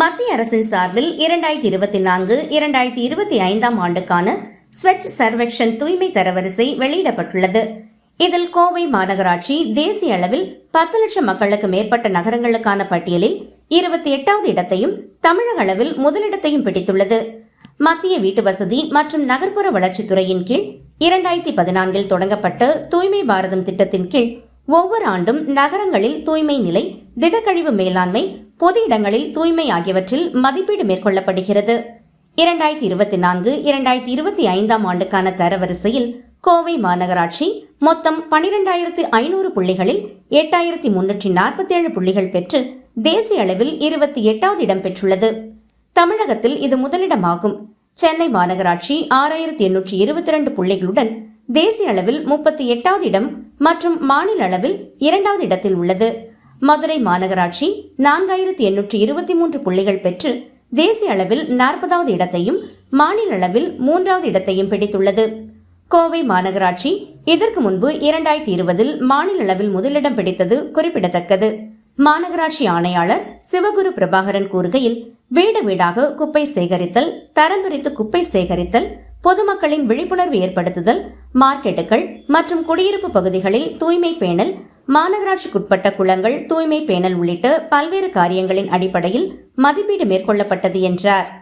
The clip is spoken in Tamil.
மத்திய அரசின் சார்பில் இரண்டாயிரத்தி இருபத்தி நான்கு இரண்டாயிரத்தி இருபத்தி ஐந்தாம் ஆண்டுக்கான ஸ்வச் சர்வேக்ஷன் தூய்மை தரவரிசை வெளியிடப்பட்டுள்ளது. இதில் கோவை மாநகராட்சி தேசிய அளவில் பத்து லட்சம் மக்களுக்கு மேற்பட்ட நகரங்களுக்கான பட்டியலில் இருபத்தி எட்டாவது இடத்தையும் தமிழக அளவில் முதலிடத்தையும் பிடித்துள்ளது. மத்திய வீட்டு வசதி மற்றும் நகர்ப்புற வளர்ச்சித்துறையின் கீழ் இரண்டாயிரத்தி பதினான்கில் தொடங்கப்பட்ட தூய்மை பாரதம் திட்டத்தின் கீழ் ஒவ்வொரு ஆண்டும் நகரங்களில் தூய்மை நிலை திடக்கழிவு மேலாண்மை பொது இடங்களில் தூய்மை ஆகியவற்றில் மதிப்பீடு மேற்கொள்ளப்படுகிறது. இரண்டாயிரத்தி இருபத்தி நான்கு இரண்டாயிரத்தி இருபத்தி ஐந்தாம் ஆண்டுக்கான தரவரிசையில் கோவை மாநகராட்சி மொத்தம் பனிரெண்டாயிரத்து ஐநூறு புள்ளிகளில் எட்டாயிரத்தி முன்னூற்றி நாற்பத்தி ஏழு புள்ளிகள் பெற்று தேசிய அளவில் இருபத்தி எட்டாவது இடம் பெற்றுள்ளது. தமிழகத்தில் இது முதலிடமாகும். சென்னை மாநகராட்சி ஆறாயிரத்தி எண்ணூற்றி இருபத்தி ரெண்டு புள்ளிகளுடன் தேசிய அளவில் முப்பத்தி எட்டாவது இடம் மற்றும் மாநில அளவில் இரண்டாவது இடத்தில் உள்ளது. மதுரை மாநகராட்சி நான்காயிரத்தி எண்ணூற்றி இருபத்தி மூன்று புள்ளிகள் பெற்று தேசிய அளவில் நாற்பதாவது இடத்தையும் மாநில அளவில் மூன்றாவது இடத்தையும் பிடித்துள்ளது. கோவை மாநகராட்சி இதற்கு முன்பு இரண்டாயிரத்தி இருபதில் மாநில அளவில் முதலிடம் பிடித்தது குறிப்பிடத்தக்கது. மாநகராட்சி ஆணையாளர் சிவகுரு பிரபாகரன் கூறுகையில் வீடு வீடாக குப்பை சேகரித்தல் தரம் பிரித்து குப்பை சேகரித்தல் பொதுமக்களின் விழிப்புணர்வு ஏற்படுத்துதல் மார்க்கெட்டுகள் மற்றும் குடியிருப்பு பகுதிகளில் தூய்மை பேணல் மாநகராட்சிக்குட்பட்ட குளங்கள் தூய்மை பேணல் உள்ளிட்ட பல்வேறு காரியங்களின் அடிப்படையில் மதிப்பீடு மேற்கொள்ளப்பட்டது என்றார்.